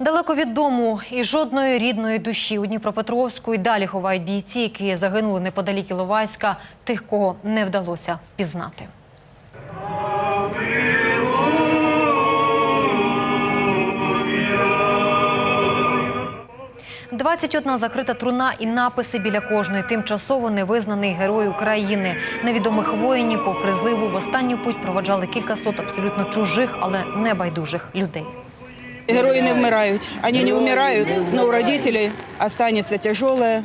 Далеко від дому і жодної рідної душі у Дніпропетровську і далі ховають бійці, які загинули неподалік Іловайська, тих, кого не вдалося впізнати. «21 закрита труна і написи біля кожної. Тимчасово невизнаний герой України. Невідомих воїнів, попри зливу, в останню путь проводжали кількасот абсолютно чужих, але небайдужих людей. Герої не вмирають. Вони не вмирають, але у родителей останется тяжелое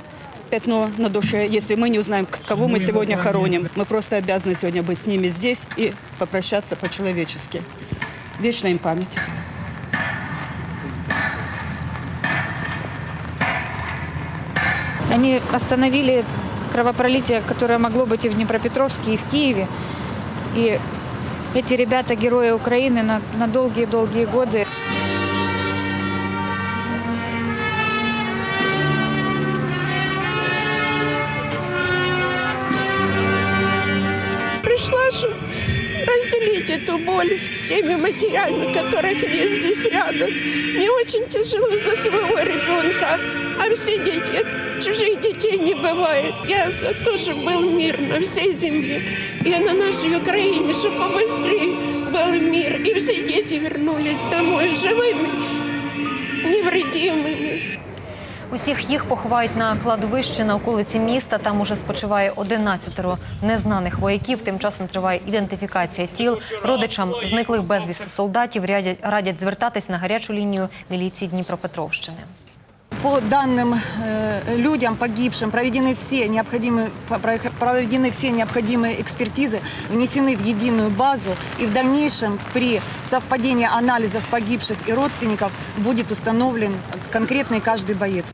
пятно на душе, если мы не узнаем, кого мы сегодня хороним. Мы просто обязаны сегодня быть с ними здесь и попрощаться по-человечески. Вечна им память. Они остановили кровопролитие, которое могло быть и в Днепропетровске, и в Киеве. И эти ребята герои Украины на, на долгие-долгие годы. Чтобы разделить эту боль с теми матерями, которых нет здесь рядом. Мне очень тяжело за своего ребенка, а все дети, чужих детей не бывает. Я за то, чтобы был мир на всей земле и на нашей Украине, чтобы побыстрее был мир, и все дети вернулись домой живыми, невредимыми. Усіх їх поховають на кладовищі на околиці міста. Там уже спочиває 11 незнаних вояків. Тим часом триває ідентифікація тіл. Родичам зниклих безвісти солдатів радять, радять звертатись на гарячу лінію міліції Дніпропетровщини. По данным э, людям погибшим проведены все необходимые про- проведены все необходимые экспертизы, внесены в единую базу и в дальнейшем при совпадении анализов погибших и родственников будет установлен конкретный каждый боец.